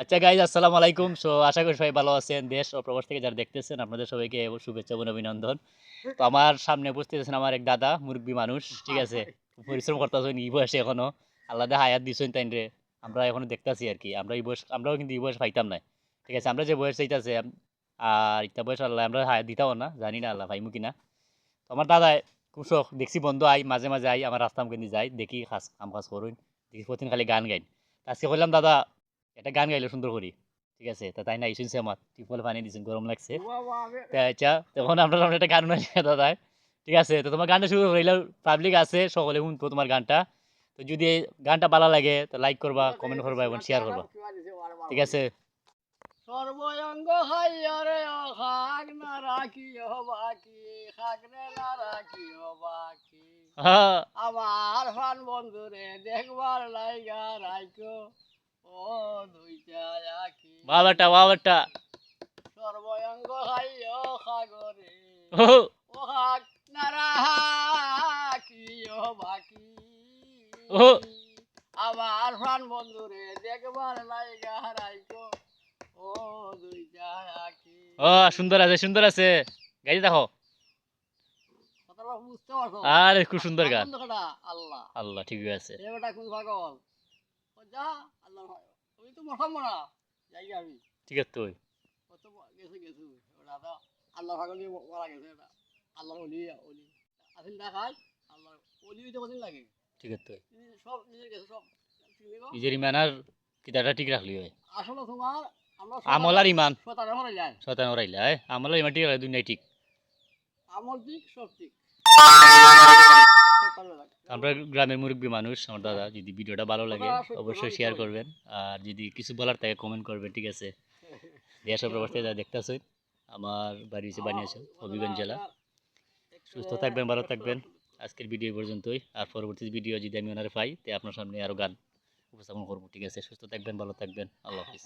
আচ্ছা গাইজ আসসালামু আলাইকুম। সো আশা করি সবাই ভালো আছেন। দেশ ও প্রবাস থেকে যারা দেখতেছেন আপনাদের সবাইকে শুভেচ্ছা এবং অভিনন্দন। তো আমার সামনে উপস্থিত আছেন আমার এক দাদা মুরব্বী মানুষ ঠিক আছে? পরিশ্রম করতেছেন এই বয়সে এখনও। আল্লাহ হায়াত দিচ্ছেন তাই রে। আমরা এখনও দেখতাছি আর কি। আমরা এই বয়স আমরাও কিন্তু এই বয়স পাইতাম না। ঠিক আছে আমরা যে বয়স চাইতেছে আর ইটা বয়স আল্লাহ আমরা হায়াত দিতাম না। জানি না আল্লাহ ভাইমু কিনা। তো আমার দাদা খুব শখ দেখছি বন্ধু আই মাঝে মাঝে আই আমার রাস্তা মুখে যাই দেখি খাস কাম কাজ করুন। দেখি প্রতিদিন খালি গান গাইন। আজকে বললাম দাদা একটা গান গাইলো সুন্দর করি। ঠিক আছে? তা তাই না? শুনছে আমার। টিপল পানি দিয়েছেন গরম লাগছে। তা আচ্ছা তখন আমরা একটা গান দাদা। ঠিক আছে? তো তোমার গানটা শুরু করিলে পাবলিক আছে সকলে শুনব তোমার গানটা। তো যদি গানটা ভালো লাগে তো লাইক করবা কমেন্ট করবা এবং শেয়ার করবা। ঠিক আছে? সর্বঙ্গ হাইয়ারে খাক না রাখি বাকি খাক রে না রাখি বাকি। আমার ফান বন্ধুরে দেখবার লাইগা আখি বাবাটা বাবাটা। সর্বঙ্গ হাইয় সাগরে। ও ও খাক না বাকি। ও। আমার ফান বন্ধুরে দেখবার লাইগা রাইকো ও দুইটা আখি ও সুন্দর আছে সুন্দর আছে। গাইতে দেখো আরে খুব সুন্দর গান। আল্লাহ। আল্লাহ ঠিক আছে। এ বেটা পাগল। যা আল্লাহ তুমি তো না যাই আমি ঠিক আছে তুই। ও গেছে গেছে। ওটা তো আল্লাহ পাগল দিয়ে মারা গেছে এটা আল্লাহর অলি অলি আসিল না খাই অলি হইতে কদিন লাগে। ঠিক আছে তুই। নিজে- সব নিজের গেছে সব চিনি গো। নিজের ইমানার কিতাটা ঠিক রাখলি হয় আসলে তোমার আমরা আমল আর ইমান। শতান ইমান ঠিক রাখলে দুনিয়ায় ঠিক। আমল ঠিক সব ঠিক। আমরা গ্রামের মুরব্বী মানুষ আমার দাদা যদি ভিডিওটা ভালো লাগে অবশ্যই শেয়ার করবেন। আর যদি কিছু বলার থাকে কমেন্ট করবেন ঠিক আছে? দেশ ও প্রবাস থেকে যারা দেখতেছেন আমার বাড়ি হচ্ছে বানিয়েছেন হবিগঞ্জ জেলা। সুস্থ থাকবেন ভালো থাকবেন। আজকের ভিডিও পর্যন্তই। আর পরবর্তী ভিডিও যদি আমি ওনারে পাই তে আপনার সামনে আরও গান উপস্থাপন করব ঠিক আছে? সুস্থ থাকবেন ভালো থাকবেন। আল্লাহ হাফিজ।